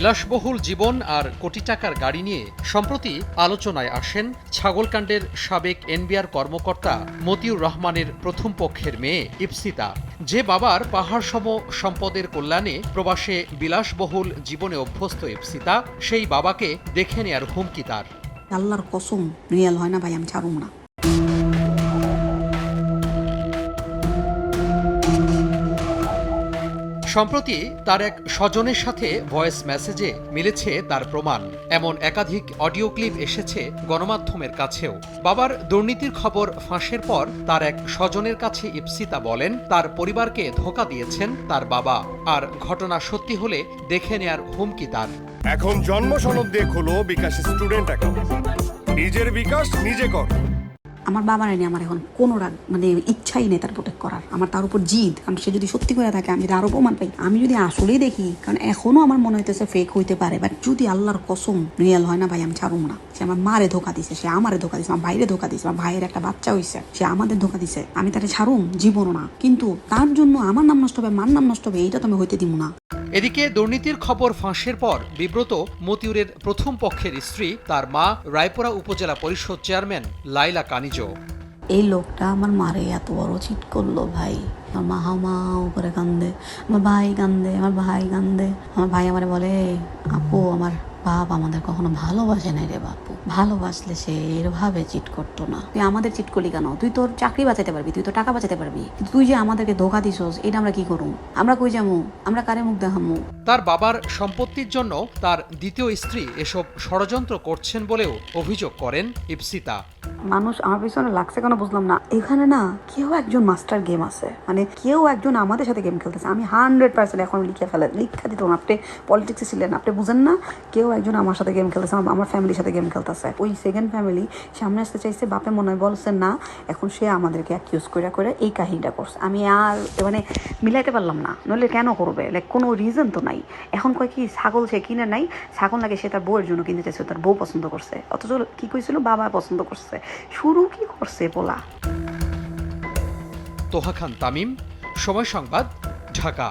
বিলাসবহুল জীবন আর কোটি টাকার গাড়ি নিয়ে সম্প্রতি আলোচনায় আসেন ছাগলকাণ্ডের সাবেক এনবিআর কর্মকর্তা মতিউর রহমানের প্রথম পক্ষের মেয়ে ইপসিতা যে বাবার পাহাড়সম সম্পদের কল্যাণে প্রবাসে বিলাসবহুল জীবনে অভ্যস্ত ইপসিতা সেই বাবাকে দেখে নেয়ার হুমকি তার। আল্লাহর কসম, রিয়েল হয় না ভাই, আমি ছাড়ুম না। সম্প্রতি তার এক স্বজনের সাথে ভয়েস মেসেজে মিলেছে তার প্রমাণ। এমন একাধিক অডিও ক্লিপ এসেছে গণমাধ্যমের কাছেও। বাবার দুর্নীতির খবর ফাঁসের পর তার এক স্বজনের কাছে ইপসিতা বলেন, তার পরিবারকে ধোকা দিয়েছেন তার বাবা। আর ঘটনা সত্যি হলে দেখে নেয়ার হুমকি তার। এখন জন্ম সনদ দিয়ে খোলো বিকাশ স্টুডেন্ট অ্যাকাউন্ট। নিজের বিকাশ নিজে কর। আমার বাবার নিয়ে আমার এখন কোনো রাগ মানে ইচ্ছাই নেই তার প্রোটেক্ট করার। আমার তার উপর জিদ। কারণ সে যদি সত্যি করে থাকে, আমি যদি আরও প্রমাণ পাই, আমি যদি আসলেই দেখি, কারণ এখনও আমার মনে হইতেছে ফেক হইতে পারে বাট যদি আল্লাহর কসম, রিয়েল হয় না ভাই, আমি ছাড়ুম না। সে আমার মারে ধোকা দিছে, সে আমারে ধোকা দিছে, আমার বাইরে ধোকা দিছে, আমার ভাইয়ের একটা বাচ্চা হইছে, সে আমাদের ধোকা দিছে, আমি তারে ছাড়ুম, জীবনও না। কিন্তু তার জন্য আমার নাম নষ্ট হবে, মার নাম নষ্ট হবে, এইটা তো আমি হইতে দিব না। এদিকে দুর্নীতির খবর ফাঁসের পর বিব্রত মতিউরের প্রথম পক্ষের স্ত্রী, তার মা, রায়পুরা উপজেলা পরিষদ চেয়ারম্যান লাইলা কানিজো। এই লোকটা আমার মারে এত বড় চিট করল ভাই। আমার মা হাও করে কান্দে। আমার ভাই কান্দে, আমার ভাই কান্দে। আমার ভাই আমার বলে, আপু, আমার বাপ আমাদের কখনো ভালোবাসে নাই রে বাপু। ভালোবাসলে সে এরভাবে চিট করতো না। তুই আমাদের চিট করলি কেন? তুই তোর চাকরি বাঁচাতে পারবি তুই তো টাকা বাঁচাতে পারবি। তুই যে আমাদেরকে ধোকা দিস এটা আমরা কি করুম? আমরা কই যামু? আমরা কারে মুখ দেখামু? তার বাবার সম্পত্তির জন্য তার দ্বিতীয় স্ত্রী এসব ষড়যন্ত্র করছেন বলেও অভিযোগ করেন ইপসিতা মানুষ আমার পিছনে লাগছে কেন বুঝলাম না। এখানে না কেউ একজন মাস্টার গেম আছে। মানে কেউ একজন আমাদের সাথে গেম খেলতেছে। আমি হান্ড্রেড পার্সেন্ট এখন লিখে ফেলে লিখা দিত আপনি পলিটিক্সে ছিলেন, আপনি বুঝেন না, কেউ একজন আমার সাথে গেম খেলতেছে, আমার- আমার ফ্যামিলির সাথে গেম খেলতেছে। ওই সেকেন্ড ফ্যামিলি সামনে আসতে চাইছে, বাপে মনে হয় বলছে, না, এখন সে আমাদেরকে অ্যাকিউজ করে করে এই কাহিনীটা করছে। আমি আর মানে মিলাইতে পারলাম না। নইলে কেন করবে? লাইক কোনো রিজন তো নাই। এখন কয় কি, ছাগল সে কিনে নাই। ছাগল নাকি সে তার বউয়ের জন্য কিনতে চাইছে, তার বউ পছন্দ করছে। অথচ কি কইছিল? বাবা পছন্দ করছে। শুরু কি করছে বলা তোহা খান তামিম সময় সংবাদ ঢাকা।